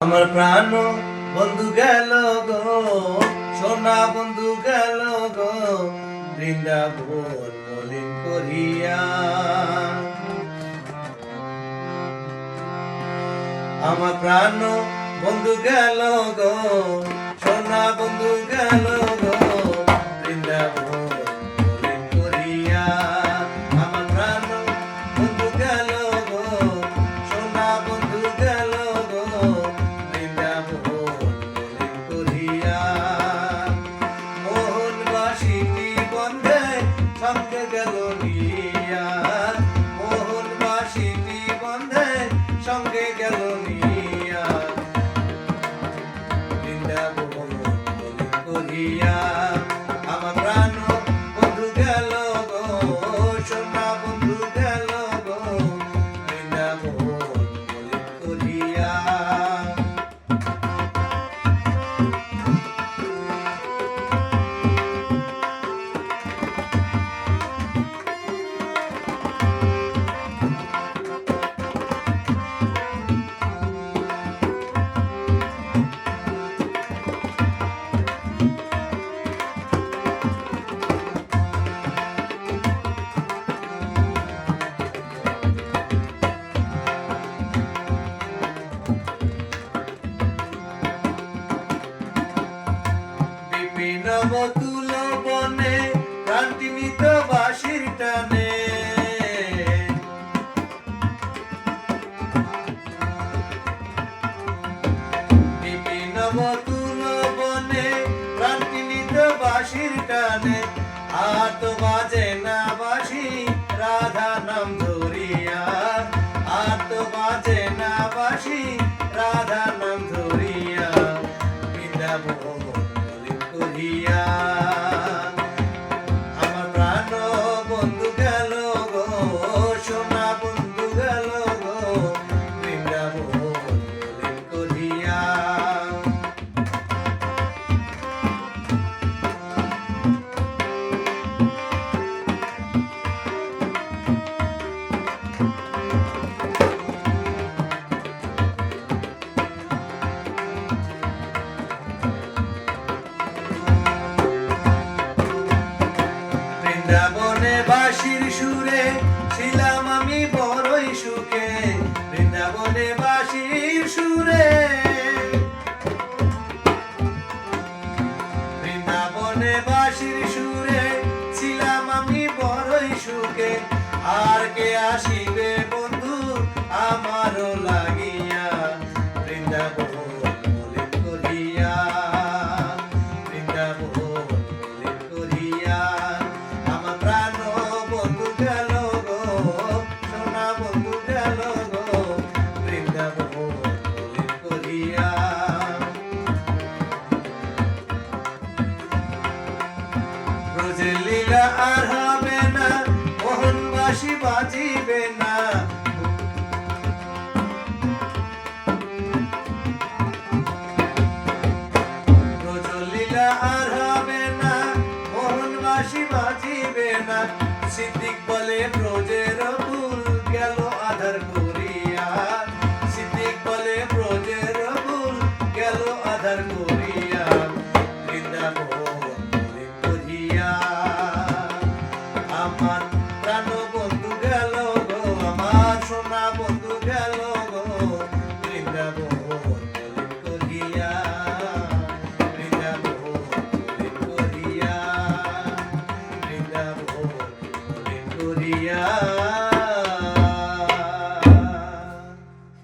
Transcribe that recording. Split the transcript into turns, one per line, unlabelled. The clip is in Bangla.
আমার প্রাণ বন্ধু গেল গো, সোনা বন্ধু গেল গো, বৃন্দাবন মলিন করিয়া। আমার প্রাণ বন্ধু গেল গো করিয়া বতুল বনে বনে ক্রান্তিমিত বাসির টানে। আর তো বাজে রাধা নাম ধরিয়া। আর তো বাজে না বাসি বাঁশির সুরে ছিলাম আমি বড়ই সুখে, বৃন্দাবনে সুরে। বৃন্দাবনে সুরে ছিলাম আমি বড়ই সুখে, আর কে আসিবে বন্ধু আমারও লাগিয়া লীলা আর হবে না বাজিবে না। সিদ্দিক বলে ব্রজের ভুল গেল আধার করিয়া। সিদ্দিক বলে ব্রজের ভুল গেল আধার করিয়া। করিয়া। আমার প্রাণ বন্ধু গেল গো, আমার সোনা বন্ধু গেল